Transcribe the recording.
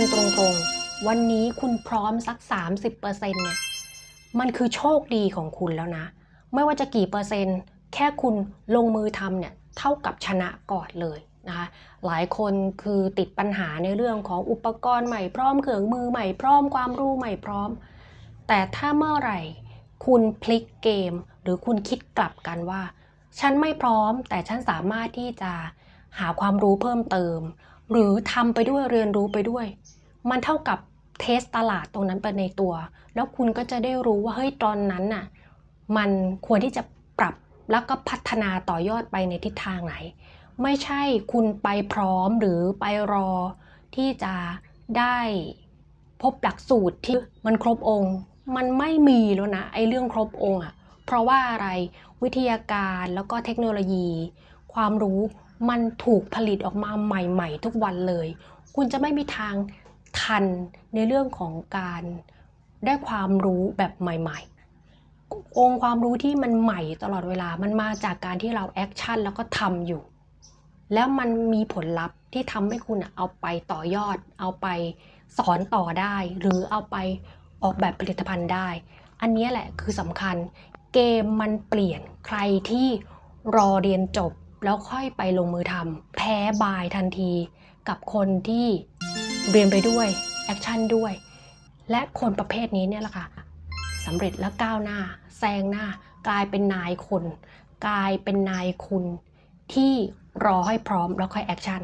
กันตรงๆ วันนี้คุณพร้อมสัก 30%เนี่ย มันคือโชคดีของคุณแล้วนะ ไม่ว่าจะกี่เปอร์เซ็นต์ แค่คุณลงมือทำเนี่ย เท่ากับชนะก่อนเลยนะคะหลายคนคือติดปัญหาในเรื่องของอุปกรณ์ใหม่พร้อมเครื่องมือใหม่พร้อมความรู้ใหม่พร้อม แต่ถ้าเมื่อไหร่ คุณพลิกเกม หรือคุณคิดกลับกันว่า ฉันไม่พร้อมแต่ฉันสามารถที่จะหาความรู้เพิ่มเติม หรือทำไปด้วยเรียนรู้ไปด้วย มันเท่ากับเทสตลาดตรงนั้นไปในตัว แล้วคุณก็จะได้รู้ว่าเฮ้ยตอนนั้นน่ะมันควรที่จะปรับแล้วก็พัฒนาต่อยอดไปในทิศทางไหน ไม่ใช่คุณไปพร้อมหรือไปรอที่จะได้พบหลักสูตรที่มันครบองค์ มันไม่มีแล้วนะไอ้เรื่องครบองค์อะเพราะว่าอะไรวิทยาการแล้วก็เทคโนโลยี ความรู้ มันถูกผลิตออกมาใหม่ ๆ ทุกวันเลย คุณจะไม่มีทางทันในเรื่องของการได้ความรู้แบบใหม่ ๆ องค์ความรู้ที่มันใหม่ตลอดเวลามันมาจากการที่เราแอคชั่นแล้วก็ทำอยู่ แล้วมันมีผลลัพธ์ที่ทำให้คุณเอาไปต่อยอด เอาไปสอนต่อได้ หรือเอาไปออกแบบผลิตภัณฑ์ได้ อันนี้แหละคือสำคัญ เกมมันเปลี่ยนใครที่รอเรียนจบ แล้วค่อยไปลงมือทำแพ้บายทันทีกับคนที่เรียนไปด้วย แอคชั่นด้วย และคนประเภทนี้เนี่ยแหละค่ะสำเร็จและก้าวหน้าแซงหน้า กลายเป็นนายคน กลายเป็นนายคุณที่รอให้พร้อมแล้วค่อยแอคชั่น